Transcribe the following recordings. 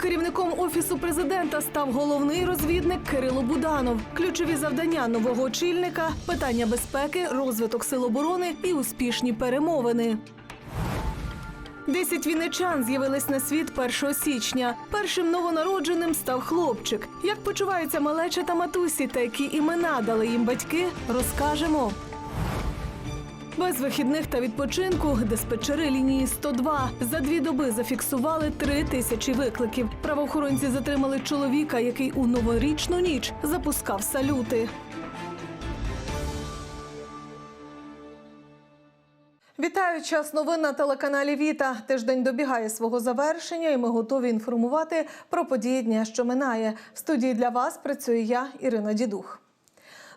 Керівником офісу президента став головний розвідник Кирило Буданов. Ключові завдання нового очільника питання безпеки, розвиток сил оборони і успішні перемовини. Десять вінничан з'явились на світ 1 січня. Першим новонародженим став хлопчик. Як почуваються малеча та матусі, та які імена дали їм батьки, розкажемо. Без вихідних та відпочинку диспетчери лінії 102 за дві доби зафіксували три тисячі викликів. Правоохоронці затримали чоловіка, який у новорічну ніч запускав салюти. Вітаю час новин на телеканалі Віта. Тиждень добігає свого завершення, і ми готові інформувати про події дня, що минає. В студії для вас працює я, Ірина Дідух.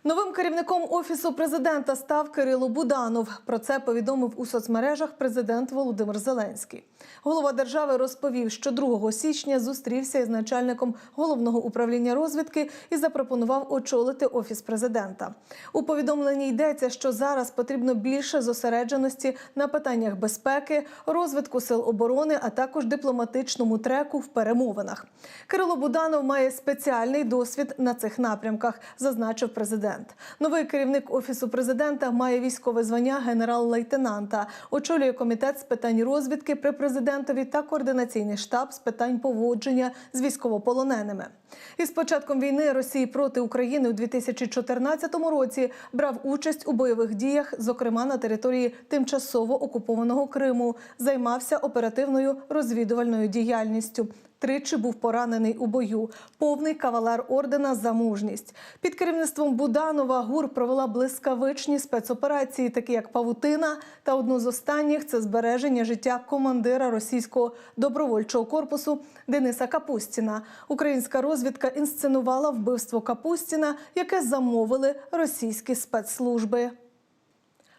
Новим керівником офісу президента став Кирило Буданов. Про це повідомив у соцмережах президент Володимир Зеленський. Голова держави розповів, що 2 січня зустрівся із начальником головного управління розвідки і запропонував очолити офіс президента. У повідомленні йдеться, що зараз потрібно більше зосередженості на питаннях безпеки, розвитку сил оборони, а також дипломатичному треку в перемовинах. Кирило Буданов має спеціальний досвід на цих напрямках, зазначив президент. Новий керівник офісу президента має військове звання генерал-лейтенанта, очолює комітет з питань розвідки при президентові та координаційний штаб з питань поводження з військовополоненими. Із початком війни Росії проти України у 2014 році брав участь у бойових діях, зокрема на території тимчасово окупованого Криму, займався оперативною розвідувальною діяльністю. Тричі був поранений у бою. Повний кавалер ордена за мужність. Під керівництвом Буданова ГУР провела блискавичні спецоперації, такі як Павутина, та одну з останніх це збереження життя командира російського добровольчого корпусу Дениса Капустіна. Українська розвідка інсценувала вбивство Капустіна, яке замовили російські спецслужби.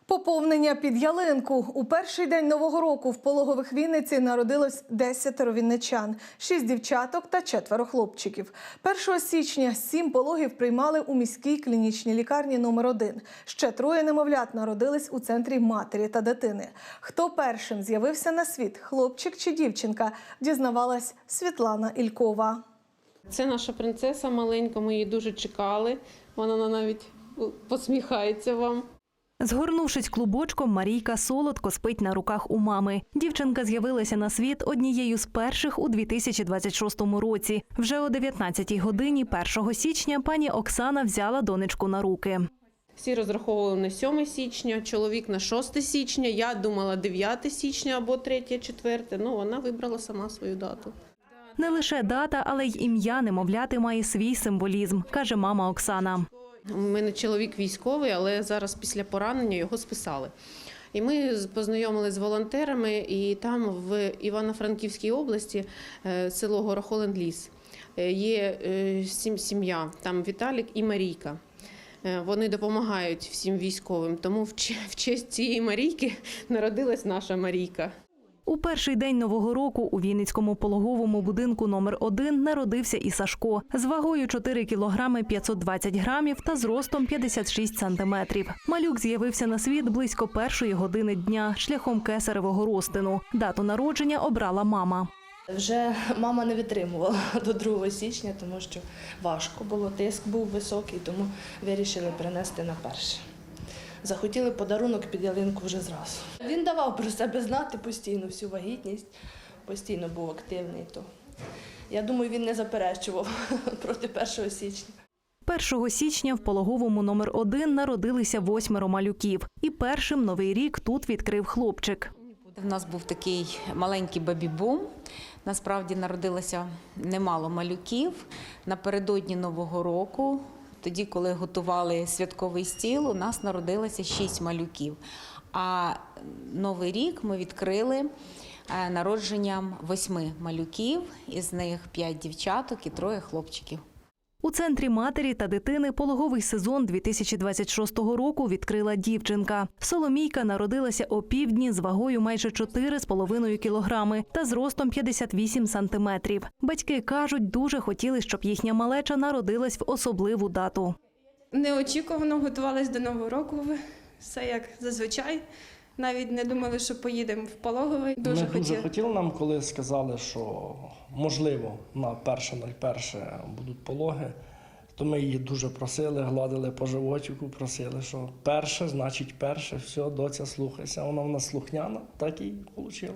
Поповнення під ялинку у перший день нового року в пологових Вінниці народилось 10 вінничан, 6 дівчаток та четверо хлопчиків. 1 січня сім пологів приймали у міській клінічній лікарні номер 1 Ще троє немовлят народились у центрі матері та дитини. Хто першим з'явився на світ, хлопчик чи дівчинка, дізнавалась Світлана Ількова. Це наша принцеса маленька, ми її дуже чекали. Вона навіть посміхається вам. Згорнувшись клубочком, Марійка солодко спить на руках у мами. Дівчинка з'явилася на світ однією з перших у 2026 році. Вже о 19-й годині 1 січня пані Оксана взяла донечку на руки. Всі розраховували на 7 січня, чоловік на 6 січня. Я думала 9 січня або 3, 4. Ну вона вибрала сама свою дату. Не лише дата, але й ім'я немовляти має свій символізм, каже мама Оксана. У мене чоловік військовий, але зараз після поранення його списали. І ми познайомилися з волонтерами, і там в Івано-Франківській області е, село Горохоленд-Ліс е, є е, сім- сім'я, там Віталік і Марійка. Вони допомагають всім військовим, тому в честь цієї Марійки народилась наша Марійка. У перший день нового року у Вінницькому пологовому будинку номер 1 народився і Сашко з вагою 4 кілограми 520 грамів та зростом 56 сантиметрів. Малюк з'явився на світ близько першої години дня шляхом кесаревого розтину. Дату народження обрала мама. Вже мама не витримувала до 2 січня, тому що важко було, тиск був високий, тому вирішили перенести на перше. Захотіли подарунок під ялинку вже зразу. Він давав про себе знати постійно всю вагітність, постійно був активний. То я думаю, він не заперечував проти 1 січня. 1 січня в пологовому номер 1 народилися восьмеро малюків. І першим новий рік тут відкрив хлопчик. У нас був такий маленький бебі-бум. Насправді народилося немало малюків. Напередодні Нового року, тоді, коли готували святковий стіл, у нас народилося шість малюків. А Новий рік ми відкрили е, народженням восьми малюків, із них п'ять дівчаток і троє хлопчиків. У центрі матері та дитини пологовий сезон 2026 року відкрила дівчинка. Соломійка народилася о півдні з вагою майже 4,5 кілограми та зростом 58 сантиметрів. Батьки кажуть, дуже хотіли, щоб їхня малеча народилась в особливу дату. Неочікувано готувалися до Нового року. Все як зазвичай. Навіть не думали, що поїдемо в пологовий. Дуже Ми дуже хотіли. хотіли нам, коли сказали, що можливо на 1.01 будуть пологи, то ми її дуже просили, гладили по животику, просили, що перше, значить перше, все, доця, слухайся. Вона в нас слухняна, так і вийшло.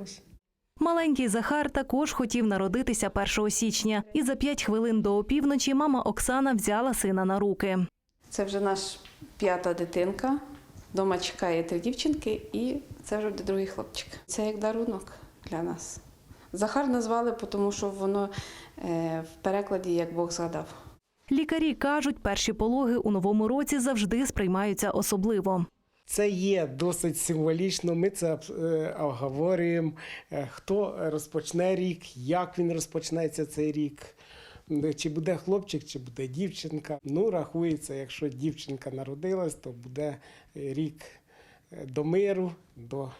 Маленький Захар також хотів народитися 1 січня, і за п'ять хвилин до опівночі мама Оксана взяла сина на руки. Це вже наш п'ята дитинка. Дома чекає три дівчинки, і це вже буде другий хлопчик. Це як дарунок для нас. Захар назвали, тому що воно е, в перекладі як Бог згадав. Лікарі кажуть, перші пологи у новому році завжди сприймаються особливо. Це є досить символічно. Ми це е, обговорюємо, е, хто розпочне рік, як він розпочнеться цей рік. Чи буде хлопчик, чи буде дівчинка. Ну, рахується, якщо дівчинка народилась, то буде рік е, до миру, до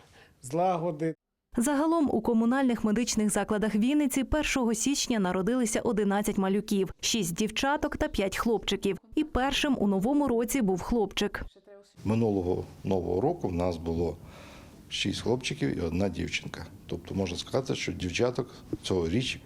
злагоди. Загалом у комунальних медичних закладах Вінниці 1 січня народилися 11 малюків, 6 дівчаток та 5 хлопчиків. І першим у новому році був хлопчик. Минулого нового року в нас було шість хлопчиків і одна дівчинка. Тобто можна сказати, що дівчаток цьогоріч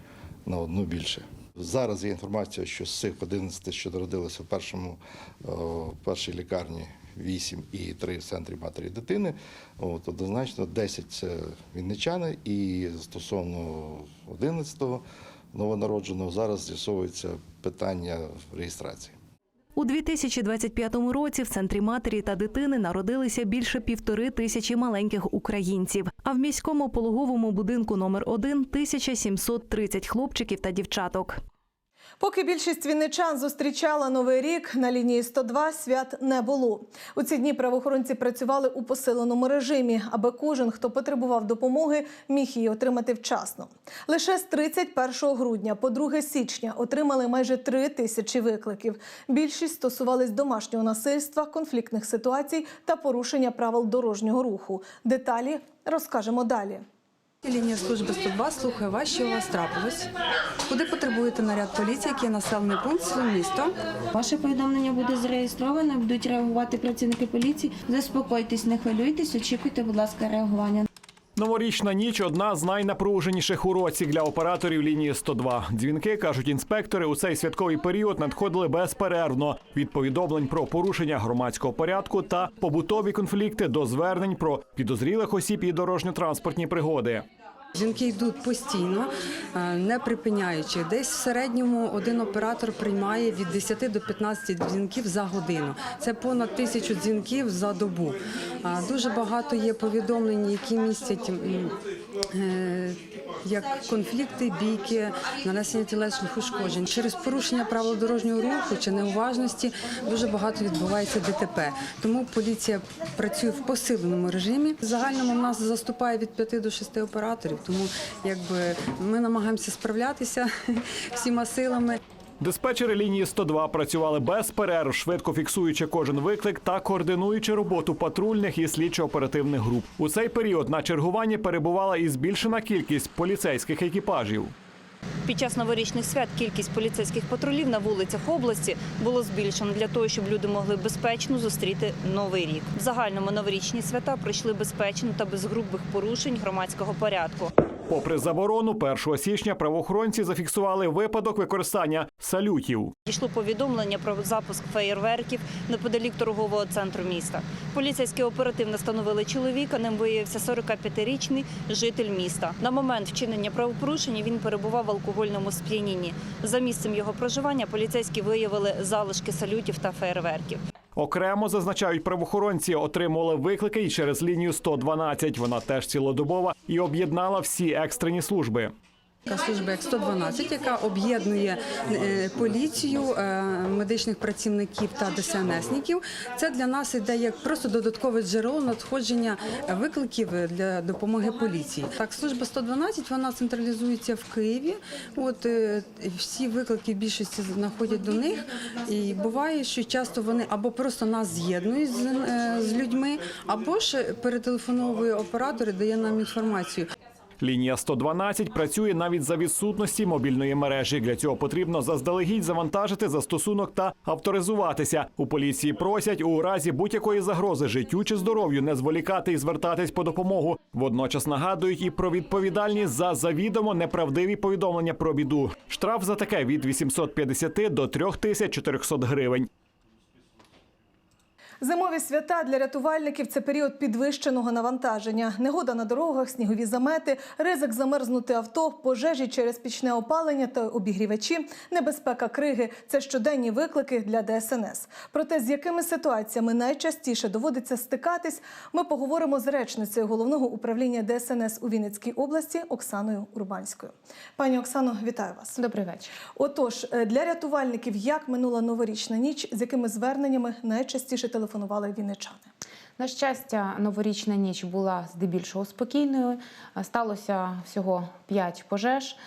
на одну більше. Зараз є інформація, що з цих 11, що народилися в першому е, в першій лікарні 8 і 3 в центрі матері дитини. От, однозначно 10 це вінничани, і стосовно 11-го новонародженого зараз з'ясовується питання реєстрації. У 2025 році в центрі матері та дитини народилися більше півтори тисячі маленьких українців. А в міському пологовому будинку номер 1 – 1730 хлопчиків та дівчаток. Поки більшість вінничан зустрічала новий рік, на лінії 102 свят не було. У ці дні правоохоронці працювали у посиленому режимі, аби кожен, хто потребував допомоги, міг її отримати вчасно. Лише з 31 грудня по 2 січня отримали майже 3 тисячі викликів. Більшість стосувались домашнього насильства, конфліктних ситуацій та порушення правил дорожнього руху. Деталі розкажемо далі. Лінія служби 102 слухає вас, що у вас трапилось. Куди потребуєте наряд поліції, який населений пункт, село місто. Ваше повідомлення буде зареєстровано, будуть реагувати працівники поліції. Заспокойтесь, не хвилюйтесь, очікуйте, будь ласка, реагування. Новорічна ніч одна з найнапруженіших у році для операторів лінії 102. Дзвінки кажуть інспектори у цей святковий період надходили безперервно від повідомлень про порушення громадського порядку та побутові конфлікти до звернень про підозрілих осіб і дорожньо-транспортні пригоди. Жінки йдуть постійно, е, не припиняючи. Десь в середньому один оператор приймає від 10 до 15 дзвінків за годину. Це понад тисячу дзвінків за добу. Дуже багато є повідомлень, які містять як конфлікти, бійки, нанесення тілесних ушкоджень. Через порушення правил дорожнього руху чи неуважності дуже багато відбувається ДТП. Тому поліція працює в посиленому режимі. Загальному в нас заступає від 5 до 6 операторів, тому якби ми намагаємося справлятися всіма силами. Диспетчери лінії 102 працювали без перерв, швидко фіксуючи кожен виклик та координуючи роботу патрульних і слідчо-оперативних груп. У цей період на чергуванні перебувала і збільшена кількість поліцейських екіпажів. Під час новорічних свят кількість поліцейських патрулів на вулицях області було збільшено для того, щоб люди могли безпечно зустріти новий рік. В загальному новорічні свята пройшли безпечно та без грубих порушень громадського порядку. Попри заборону, 1 січня правоохоронці зафіксували випадок використання салютів. Дійшло повідомлення про запуск феєрверків неподалік торгового центру міста. Поліцейські оперативно встановили чоловіка. Ним виявився 45-річний житель міста. На момент вчинення правопорушення він перебував в алкогольному сп'янінні. За місцем його проживання поліцейські виявили залишки салютів та феєрверків. Окремо зазначають правоохоронці, отримували виклики і через лінію 112. Вона теж цілодобова і об'єднала всі екстрені служби. Служба як 112, яка об'єднує е, поліцію, е, медичних працівників та ДСНСників. Це для нас іде як просто додаткове джерело надходження викликів для допомоги поліції. Так, служба 112 вона централізується в Києві. От е, всі виклики в більшості знаходять до них. І буває, що часто вони або просто нас з'єднують з, е, з людьми, або ж перетелефоновує оператор і дає нам інформацію. Лінія 112 працює навіть за відсутності мобільної мережі. Для цього потрібно заздалегідь завантажити застосунок та авторизуватися. У поліції просять у разі будь-якої загрози життю чи здоров'ю не зволікати і звертатись по допомогу. Водночас нагадують і про відповідальність за завідомо неправдиві повідомлення про біду. Штраф за таке від 850 до 3400 гривень. Зимові свята для рятувальників це період підвищеного навантаження. Негода на дорогах, снігові замети, ризик замерзнути авто, пожежі через пічне опалення та обігрівачі, небезпека криги це щоденні виклики для ДСНС. Проте з якими ситуаціями найчастіше доводиться стикатись, ми поговоримо з речницею головного управління ДСНС у Вінницькій області Оксаною Урбанською. Пані Оксано, вітаю вас. Добрий вечір. Отож, е, для рятувальників як минула новорічна ніч, з якими зверненнями найчастіше телефонували вінничани? На щастя, новорічна ніч була здебільшого спокійною. Сталося всього 5 пожеж.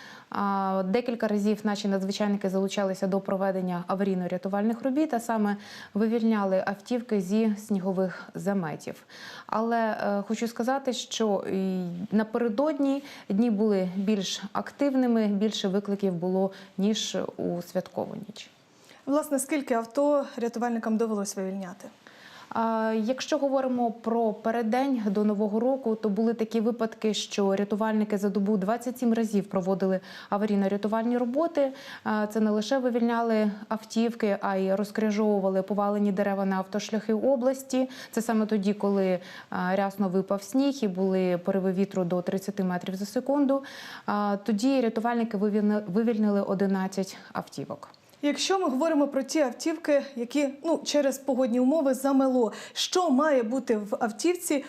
Декілька разів наші надзвичайники залучалися до проведення аварійно-рятувальних робіт, а саме вивільняли автівки зі снігових заметів. Але е, хочу сказати, що напередодні дні були більш активними, більше викликів було ніж у святкову ніч. Власне, скільки авто рятувальникам довелось вивільняти? Якщо говоримо про переддень до нового року, то були такі випадки, що рятувальники за добу 27 разів проводили аварійно-рятувальні роботи. Це не лише вивільняли автівки, а й розкрижовували повалені дерева на автошляхи області. Це саме тоді, коли рясно випав сніг і були пориви вітру до 30 метрів за секунду. Тоді рятувальники вивільни- вивільнили 11 автівок. Якщо ми говоримо про ті автівки, які ну через погодні умови замело, що має бути в автівці,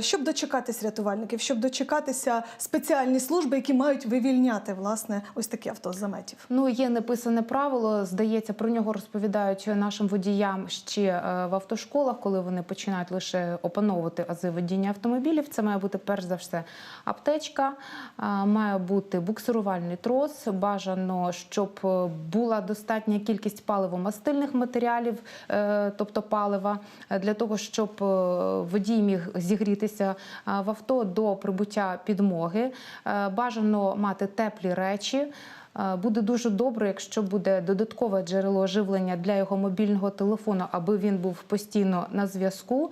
щоб дочекатись рятувальників, щоб дочекатися спеціальні служби, які мають вивільняти власне ось такі авто з заметів? Ну, є неписане правило. Здається, про нього розповідають нашим водіям ще е, в автошколах, коли вони починають лише опановувати ази водіння автомобілів. Це має бути перш за все аптечка, е, має бути буксирувальний трос. Бажано, щоб е, була достатня кількість паливо-мастильних матеріалів, е, тобто палива, е, для того, щоб е, водій міг зігрітися е, в авто до прибуття підмоги. Е, Бажано мати теплі речі. Е, Буде дуже добре, якщо буде додаткове джерело живлення для його мобільного телефону, аби він був постійно на зв'язку.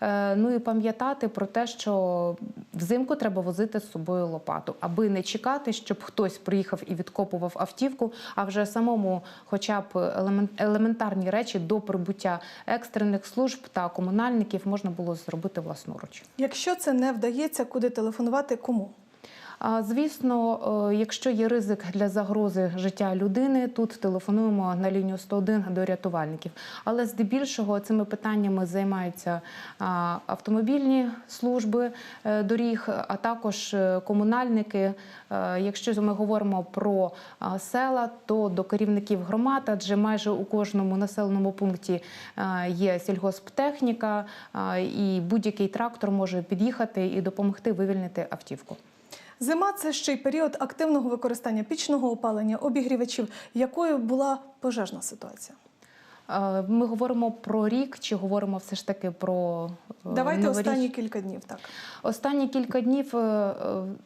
Е, Ну і пам'ятати про те, що взимку треба возити з собою лопату, аби не чекати, щоб хтось приїхав і відкопував автівку, а вже самому, хоча б елемент- елементарні речі до прибуття екстрених служб та комунальників можна було зробити власноруч. Якщо це не вдається, куди телефонувати, кому? Звісно, е, якщо є ризик для загрози життя людини, тут телефонуємо на лінію 101 до рятувальників. Але здебільшого цими питаннями займаються автомобільні служби е, доріг, а також е, комунальники. Якщо ми говоримо про села, то до керівників громад, адже майже у кожному населеному пункті є сільгосптехніка, і будь-який трактор може під'їхати і допомогти вивільнити автівку. Зима це ще й період активного використання пічного опалення, обігрівачів. Якою була пожежна ситуація? Е, Ми говоримо про рік чи говоримо все ж таки про е, Давайте новоріч- останні кілька днів. Так Останні кілька днів, е,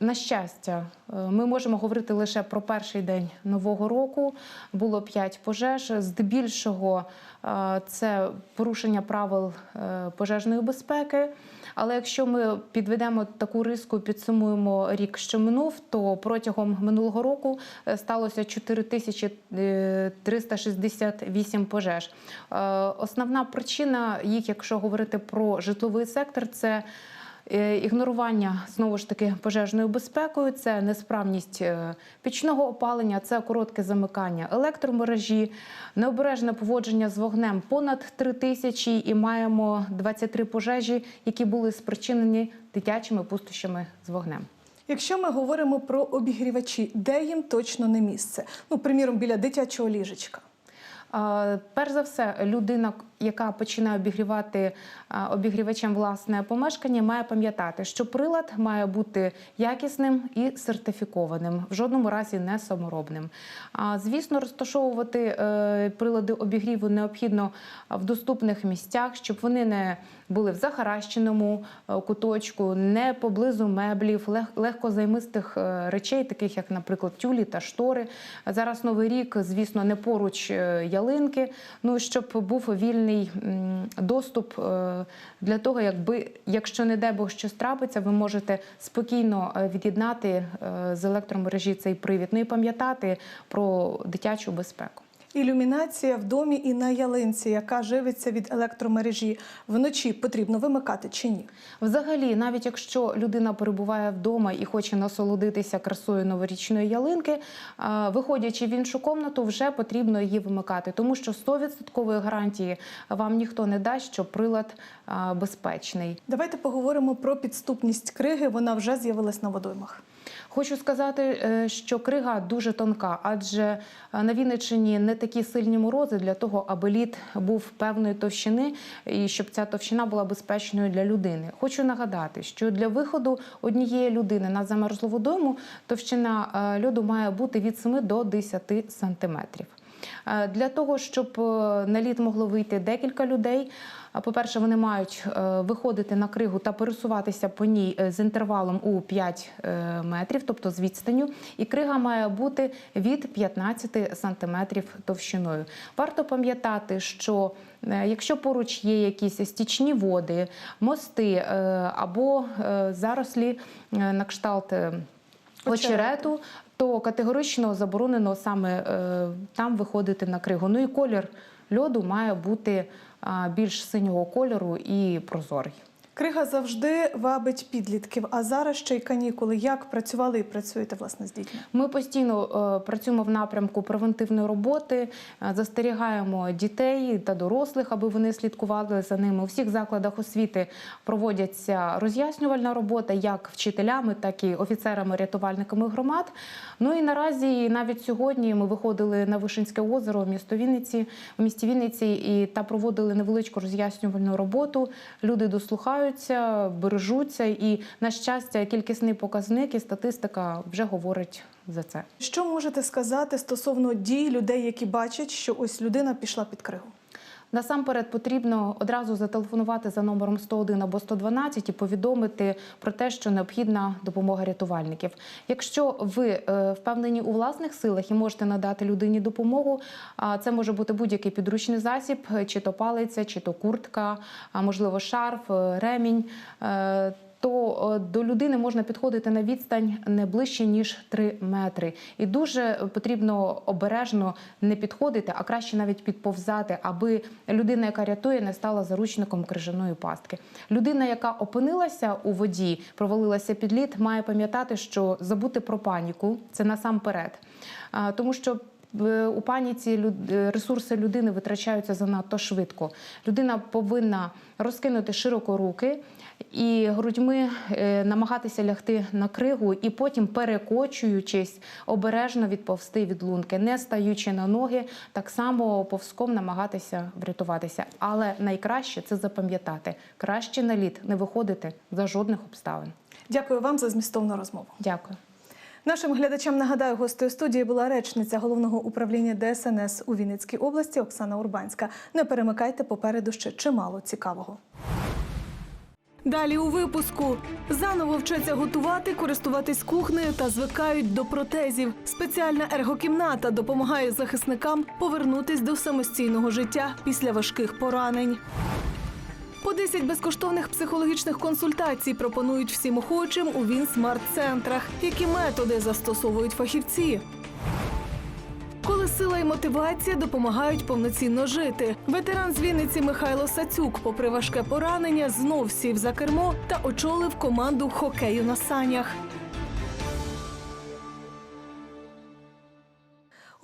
на щастя, ми можемо говорити лише про перший день нового року. Було п'ять пожеж. Здебільшого це порушення правил пожежної безпеки. Але якщо ми підведемо таку риску, підсумуємо рік, що минув, то протягом минулого року е, сталося 4368 пожеж. Е, Основна причина їх, якщо говорити про житловий сектор, це Е, Ігнорування знову ж таки пожежною безпекою, це несправність е, пічного опалення, це коротке замикання електромережі, необережне поводження з вогнем понад 3 тисячі, і маємо 23 пожежі, які були спричинені дитячими пустощами з вогнем. Якщо ми говоримо про обігрівачі, де їм точно не місце? Ну, приміром, біля дитячого ліжечка. Е, Перш за все, людина, яка починає обігрівати обігрівачем власне помешкання, має пам'ятати, що прилад має бути якісним і сертифікованим, в жодному разі не саморобним. Звісно, розташовувати е, прилади обігріву необхідно в доступних місцях, щоб вони не були в захаращеному е, куточку, не поблизу меблів, лег- легкозаймистих е, речей, таких як, наприклад, тюлі та штори. Зараз новий рік, звісно, не поруч ялинки. Ну щоб був вільний м, доступ е, для того, якби, якщо не дай Бог щось трапиться, ви можете спокійно е, від'єднати е, з електромережі цей привід. Ну і пам'ятати про дитячу безпеку. Ілюмінація в домі і на ялинці, яка живиться від електромережі, вночі потрібно вимикати чи ні? Взагалі, навіть якщо людина перебуває вдома і хоче насолодитися красою новорічної ялинки, виходячи в іншу комнату, вже потрібно її вимикати, тому що 100% гарантії вам ніхто не дасть, що прилад безпечний. Давайте поговоримо про підступність криги. Вона вже з'явилась на водоймах. Хочу сказати, е, що крига дуже тонка, адже е, на Вінниччині не такі сильні морози для того, аби лід був певної товщини і щоб ця товщина була безпечною для людини. Хочу нагадати, що для виходу однієї людини на замерзлу водойму товщина е, льоду має бути від 7 до 10 сантиметрів. Для того, щоб на лід могло вийти декілька людей. По-перше, вони мають е, виходити на кригу та пересуватися по ній е, з інтервалом у 5 е, метрів, тобто з відстанню. І крига має бути від 15 сантиметрів товщиною. Варто пам'ятати, що якщо поруч є якісь стічні води, мости або зарослі на кшталт. очерету, то категорично заборонено саме там виходити на кригу. Ну і колір льоду має бути більш синього кольору і прозорий. Крига завжди вабить підлітків, а зараз ще й канікули. Як працювали і працюєте власне з дітьми? Ми постійно е, працюємо в напрямку превентивної роботи, е, застерігаємо дітей та дорослих, аби вони слідкували за ними. У всіх закладах освіти проводяться роз'яснювальна робота як вчителями, так і офіцерами-рятувальниками громад. Ну і наразі, навіть сьогодні, ми виходили на Вишинське озеро, в місто Вінниці, в місті Вінниці, і та проводили невеличку роз'яснювальну роботу. Люди дослухаються, бережуться, і на щастя, кількісний показник і статистика вже говорить за це. Що можете сказати стосовно дій людей, які бачать, що ось людина пішла під кригу? Насамперед потрібно одразу зателефонувати за номером 101 або 112 і повідомити про те, що необхідна допомога рятувальників. Якщо ви е, впевнені у власних силах і можете надати людині допомогу, це може бути будь-який підручний засіб, е, чи то палиця, чи то куртка, можливо шарф, е, ремінь. То е, до людини можна підходити на відстань не ближче ніж 3 метри, і дуже потрібно обережно не підходити, а краще навіть підповзати, аби людина, яка рятує, не стала заручником крижаної пастки. Людина, яка опинилася у воді, провалилася під лід, має пам'ятати, що забути про паніку це насамперед, тому що. е, У паніці е, ресурси людини витрачаються занадто швидко. Людина повинна розкинути широко руки і грудьми е, намагатися лягти на кригу, і потім, перекочуючись, обережно відповсти від лунки, не стаючи на ноги, так само повзком намагатися врятуватися. Але найкраще це запам'ятати. Краще на лід не виходити за жодних обставин. Дякую вам за змістовну розмову. Дякую. Нашим глядачам нагадаю, гостею студії була речниця головного управління ДСНС у Вінницькій області Оксана Урбанська. Не перемикайте попереду ще чимало цікавого. Далі у випуску заново вчаться готувати, користуватись кухнею та звикають до протезів. Спеціальна ергокімната допомагає захисникам повернутись до самостійного життя після важких поранень. По 10 безкоштовних психологічних консультацій пропонують всім охочим у Вінсмарт-центрах. Які методи застосовують фахівці? Коли сила і мотивація допомагають повноцінно жити. Ветеран з Вінниці Михайло Сацюк, попри важке поранення, знов сів за кермо та очолив команду хокею на санях.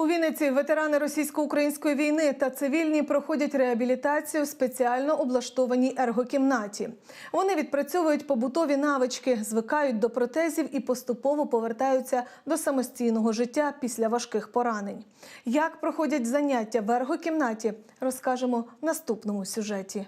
У Вінниці ветерани російсько-української війни та цивільні проходять реабілітацію в спеціально облаштованій ергокімнаті. Вони відпрацьовують побутові навички, звикають до протезів і поступово повертаються до самостійного життя після важких поранень. Як проходять заняття в ергокімнаті, розкажемо в наступному сюжеті.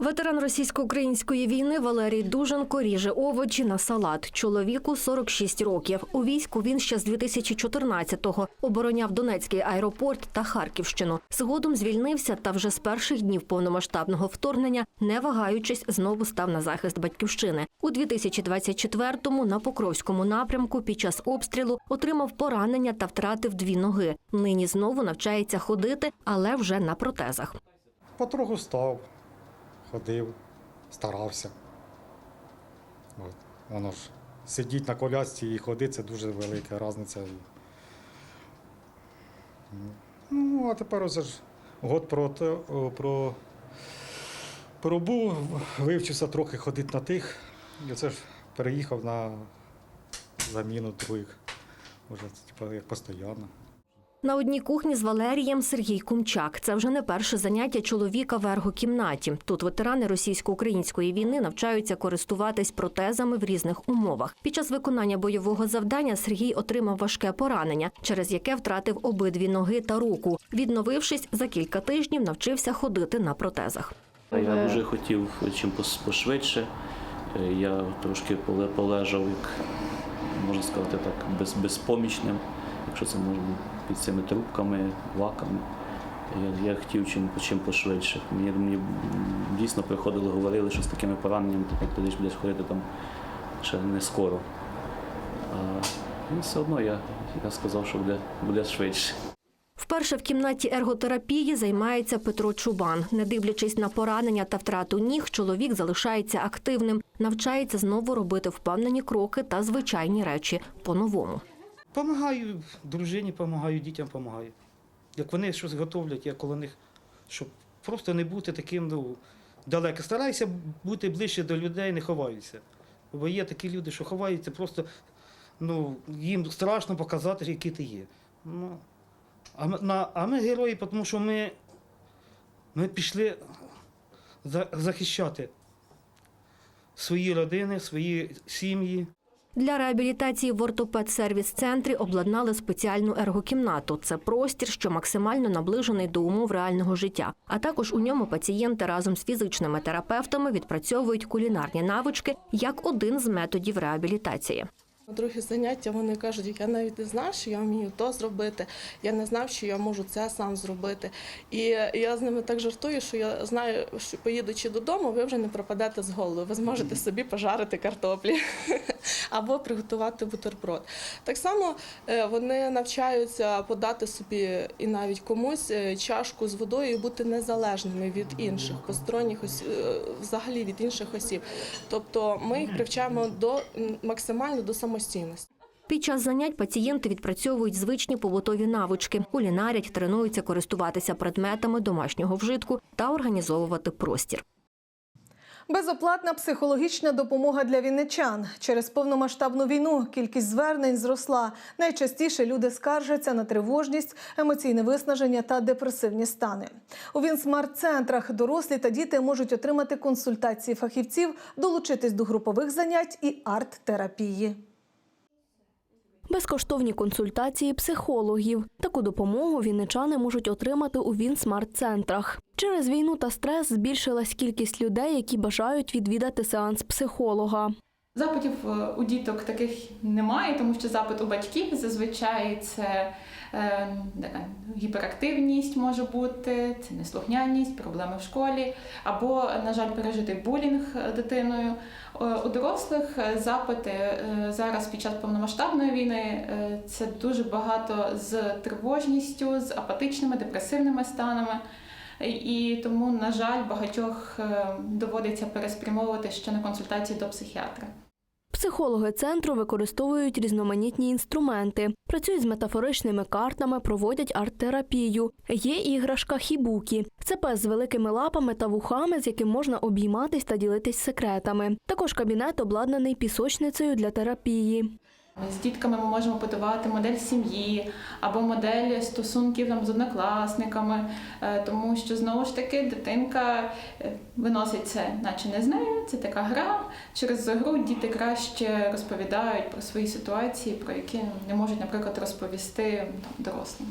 Ветеран російсько-української війни Валерій Дуженко ріже овочі на салат. Чоловіку 46 років. У війську він ще з 2014-го обороняв Донецький аеропорт та Харківщину. Згодом звільнився та вже з перших днів повномасштабного вторгнення, не вагаючись, знову став на захист батьківщини. У 2024-му на Покровському напрямку під час обстрілу отримав поранення та втратив дві ноги. Нині знову навчається ходити, але вже на протезах. Потроху став, ходив, старався. От. Воно ж сидіть на колясці і ходити це дуже велика різниця. Ну, а тепер ось ж год про, про, пробув, вивчився трохи ходити на тих, і це ж переїхав на заміну других. Уже типу, як постійно. На одній кухні з Валерієм Сергій Кумчак. Це вже не перше заняття чоловіка в ергокімнаті. Тут ветерани російсько-української війни навчаються користуватись протезами в різних умовах. Під час виконання бойового завдання Сергій отримав важке поранення, через яке втратив обидві ноги та руку. Відновившись, за кілька тижнів навчився ходити на протезах. Я дуже хотів чим пошвидше. Е, Я трошки поле- полежав, як можна сказати так, безпомічним, якщо це можна під цими трубками, лаками. Я, я хотів чим, чим пошвидше. Мені, мені дійсно приходили, говорили, що з такими пораненнями ти, ти будеш ходити там ще не скоро. А, ну, все одно я, я сказав, що буде, буде швидше. Вперше в кімнаті ерготерапії займається Петро Чубан. Не дивлячись на поранення та втрату ніг, чоловік залишається активним, навчається знову робити впевнені кроки та звичайні речі по-новому. Помагаю дружині, допомагаю, дітям допомагаю. Як вони щось готовлять, я коло них, щоб просто не бути таким ну, далеко. Стараюся бути ближче до людей, не ховаюся. Бо є такі люди, що ховаються, просто ну, їм страшно показати, які ти є. Ну, а, ми, на, а ми герої, тому що ми, ми пішли за, захищати свої родини, свої сім'ї. Для реабілітації в ортопед-сервіс-центрі обладнали спеціальну ергокімнату. Це простір, що максимально наближений до умов реального життя. А також у ньому пацієнти разом з фізичними терапевтами відпрацьовують кулінарні навички як один з методів реабілітації. Другі заняття вони кажуть, я навіть не знав, що я вмію то зробити. Я не знав, що я можу це сам зробити. І я з ними так жартую, що я знаю, що поїдучи додому, ви вже не пропадете з голоду. Ви зможете собі пожарити картоплі або приготувати бутерброд. Так само е, вони навчаються подати собі і навіть комусь е, чашку з водою і бути незалежними від інших посторонніх осіб, взагалі від інших осіб. Тобто ми їх привчаємо до максимально до самостійності. Під час занять пацієнти відпрацьовують звичні побутові навички, кулінарять, тренуються користуватися предметами домашнього вжитку та організовувати простір. Безоплатна психологічна допомога для вінничан. Через повномасштабну війну кількість звернень зросла. Найчастіше люди скаржаться на тривожність, емоційне виснаження та депресивні стани. У Вінсмарт-центрах дорослі та діти можуть отримати консультації фахівців, долучитись до групових занять і арт-терапії. Безкоштовні консультації психологів. Таку допомогу вінничани можуть отримати у Вінсмарт-центрах. Через війну та стрес збільшилась кількість людей, які бажають відвідати сеанс психолога. Запитів е, у діток таких немає, тому що запит у батьків зазвичай це е, гіперактивність може бути, це неслухняність, проблеми в школі, або, на жаль, пережитий булінг дитиною. Е, У дорослих запити е, зараз під час повномасштабної війни це дуже багато з тривожністю, з апатичними, депресивними станами. І тому, на жаль, багатьох доводиться переспрямовувати ще на консультації до психіатра. Психологи центру використовують різноманітні інструменти, працюють з метафоричними картами, проводять арт-терапію. Є іграшка хібукі. Це пес з великими лапами та вухами, з яким можна обійматись та ділитись секретами. Також кабінет обладнаний пісочницею для терапії. З дітками ми можемо подавати модель сім'ї або модель стосунків там, з однокласниками, е, тому що знову ж таки дитинка е, виносить це, наче не з нею. Це така гра. Через гру діти краще розповідають про свої ситуації, про які не можуть, наприклад, розповісти там, дорослим.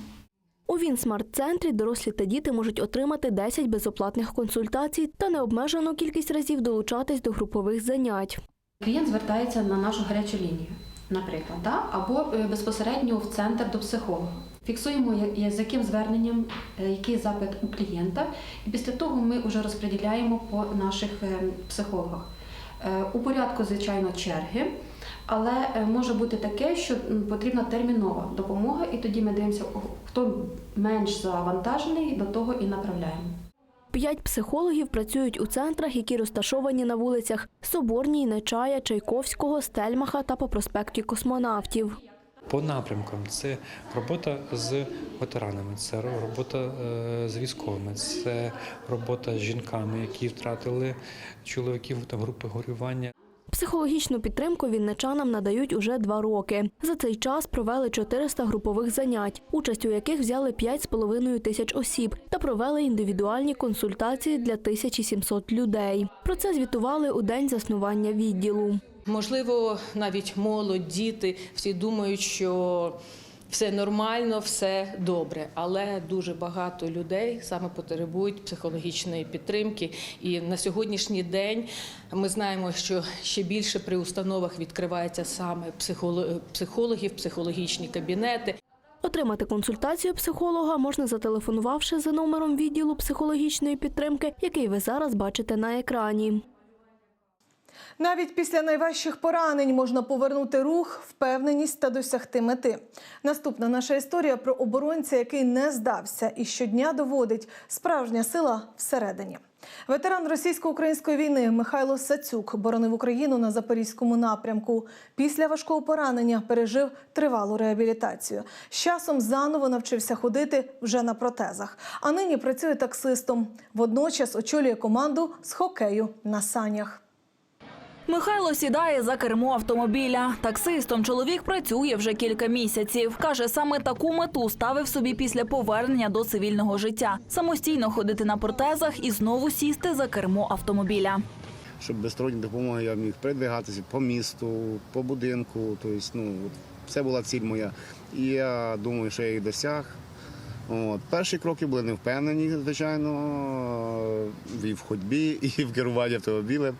У Вінсмарт-центрі дорослі та діти можуть отримати 10 безоплатних консультацій та необмежену кількість разів долучатись до групових занять. Клієнт звертається на нашу гарячу лінію, наприклад, да? або е, безпосередньо в центр до психолога. Фіксуємо, з яким зверненням, е, який запит у клієнта, і після того ми вже розподіляємо по наших е, психологах. У порядку, звичайно, черги, але може бути таке, що потрібна термінова допомога, і тоді ми дивимося, хто менш завантажений, до того і направляємо. П'ять психологів працюють у центрах, які розташовані на вулицях Соборній, Нечая, Чайковського, Стельмаха та по проспекті Космонавтів. По напрямкам це робота з ветеранами, це робота е, з військовими, це робота з жінками, які втратили чоловіків та групи горювання. Психологічну підтримку вінничанам надають уже два роки. За цей час провели 400 групових занять, участь у яких взяли 5,5 тисяч осіб, та провели індивідуальні консультації для 1700 людей. Про це звітували у день заснування відділу. Можливо, навіть молодь, діти всі думають, що все нормально, все добре, але дуже багато людей саме потребують психологічної підтримки. І на сьогоднішній день ми знаємо, що ще більше при установах відкривається саме психоло- психологів, психологічні кабінети. Отримати консультацію психолога можна зателефонувавши за номером відділу психологічної підтримки, який ви зараз бачите на екрані. Навіть після найважчих поранень можна повернути рух, впевненість та досягти мети. Наступна наша історія про оборонця, який не здався і щодня доводить справжня сила всередині. Ветеран російсько-української війни Михайло Сацюк боронив Україну на запорізькому напрямку. Після важкого поранення пережив тривалу реабілітацію. З часом заново навчився ходити вже на протезах. А нині працює таксистом. Водночас очолює команду з хокею на санях. Михайло сідає за кермо автомобіля. Таксистом чоловік працює вже кілька місяців. Каже, саме таку мету ставив собі після повернення до цивільного життя самостійно ходити на протезах і знову сісти за кермо автомобіля. щоб без сторонньої допомоги я міг передвигатися по місту, по будинку. Тобто, ну, це була ціль моя. І я думаю, що я їх досяг. От. Перші кроки були не впевнені, звичайно, і в ходьбі, і в керуванні автомобілем.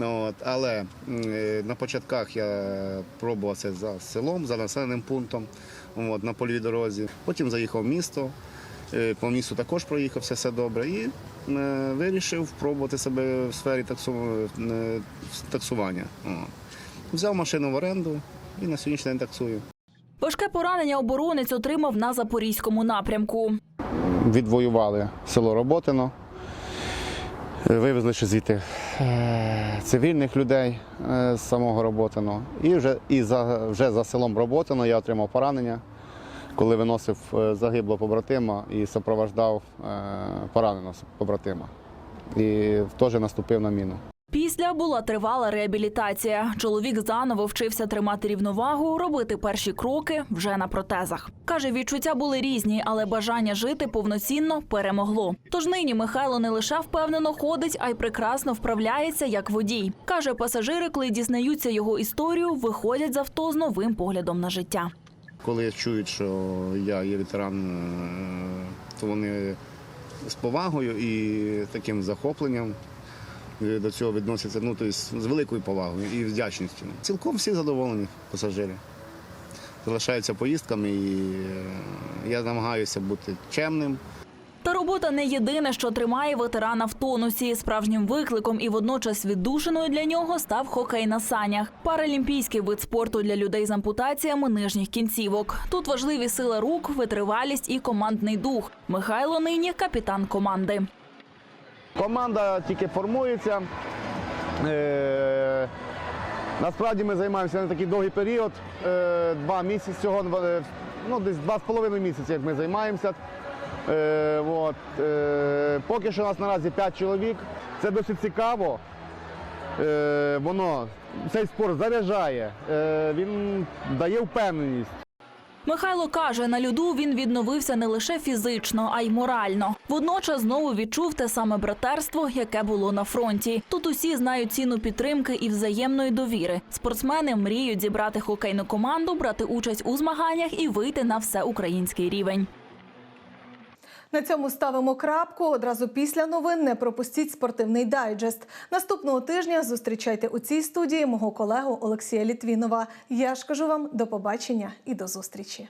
От. Але е, на початках я пробував це за селом, за населеним пунктом от, на польовій дорозі. Потім заїхав в місто. Е, По місту також проїхався все добре і е, вирішив спробувати себе в сфері таксу, е, таксування. О. Взяв машину в оренду і на сьогоднішній день таксую. Важке поранення оборонець отримав на запорізькому напрямку. Відвоювали село Роботино, вивезли ще звідти е, цивільних людей е, з самого Роботино. І вже, і за, вже за селом Роботино я отримав поранення, коли виносив е, загиблого побратима і супроводжав е, пораненого побратима. І теж наступив на міну. Після була тривала реабілітація. Чоловік заново вчився тримати рівновагу, робити перші кроки вже на протезах. Каже, відчуття були різні, але бажання жити повноцінно перемогло. Тож нині Михайло не лише впевнено ходить, а й прекрасно вправляється як водій. Каже, пасажири, коли дізнаються його історію, виходять з авто з новим поглядом на життя. Коли чують, що я є ветеран, е, то вони з повагою і таким захопленням до цього відносяться ну, тобто, з великою повагою і вдячністю. Цілком всі задоволені пасажири. Залишаються поїздками і е, я намагаюся бути чемним. Та робота не єдине, що тримає ветерана в тонусі. Справжнім викликом і водночас віддушиною для нього став хокей на санях. Паралімпійський вид спорту для людей з ампутаціями нижніх кінцівок. Тут важливі сила рук, витривалість і командний дух. Михайло нині капітан команди. Команда тільки формується. Е, насправді ми займаємося на такий довгий період. Е, два місяці цього, е, ну десь два з половиною місяці, як ми займаємося. От, поки що у нас наразі 5 чоловік. Це досить цікаво. воно цей спорт заряджає, він дає впевненість. Михайло каже, на льоду він відновився не лише фізично, а й морально. Водночас знову відчув те саме братерство, яке було на фронті. Тут усі знають ціну підтримки і взаємної довіри. Спортсмени мріють зібрати хокейну команду, брати участь у змаганнях і вийти на всеукраїнський рівень. На цьому ставимо крапку. Одразу після новин не пропустіть спортивний дайджест. Наступного тижня зустрічайте у цій студії мого колегу Олексія Літвінова. Я ж кажу вам до побачення і до зустрічі.